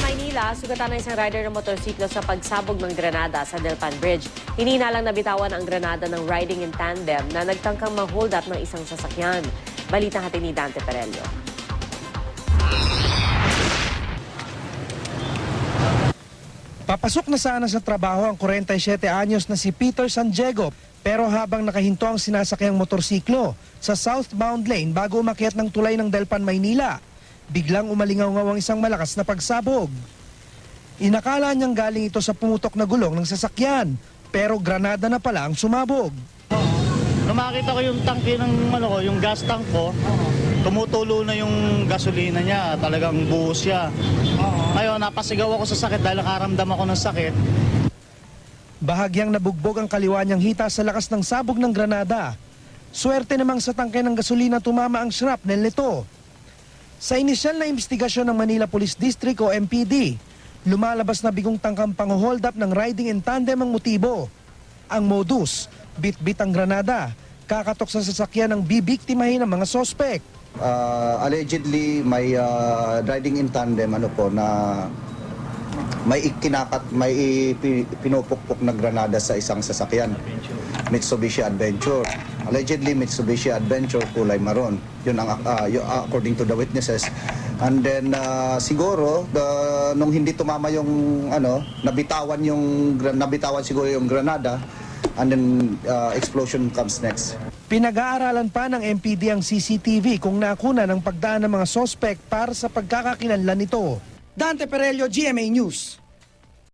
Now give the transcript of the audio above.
Maynila, sugatan ng isang rider ng motorsiklo sa pagsabog ng granada sa Delpan Bridge. Hinina lang nabitawan ang granada ng riding in tandem na nagtangkang ma-hold up ng isang sasakyan. Balita hati ni Dante Perello. Papasok na sana sa trabaho ang 47 anyos na si Peter San Diego pero habang nakahinto ang sinasakyang motorsiklo sa southbound lane bago umakyat ng tulay ng Delpan, Maynila, biglang umalingaw ang isang malakas na pagsabog. Inakala niyang galing ito sa pumutok na gulong ng sasakyan pero granada na pala ang sumabog. Nung makita ko yung tangke ng ano ko, yung gas tank ko, tumutulo na yung gasolina niya, talagang buhos siya. Ngayon, napasigaw ako sa sakit dahil nakaramdam ako ng sakit. Bahagyang nabugbog ang kaliwa niyang hita sa lakas ng sabog ng granada. Swerte namang sa tangke ng gasolina tumama ang shrapnel nito. Sa inisyal na investigasyon ng Manila Police District o MPD, lumalabas na bigong tangkang pang-hold up ng riding in tandem ang motibo. Ang modus, bit-bit ang granada, kakatok sa sasakyan ng bibiktimahin ng mga sospek. Uh, allegedly may uh, riding in tandem ano po na may ikinakat may pinupukpok na granada sa isang sasakyan. Mitsubishi Adventure. Allegedly Mitsubishi Adventure kulay maroon. Yun ang uh, according to the witnesses. And then uh, siguro the, nung hindi tumama yung ano nabitawan yung nabitawan siguro yung granada and then uh, explosion comes next. Pinag-aaralan pa ng MPD ang CCTV kung nakuna ng pagdaan ng mga sospek para sa pagkakakilanlan nito. Dante Perello, GMA News.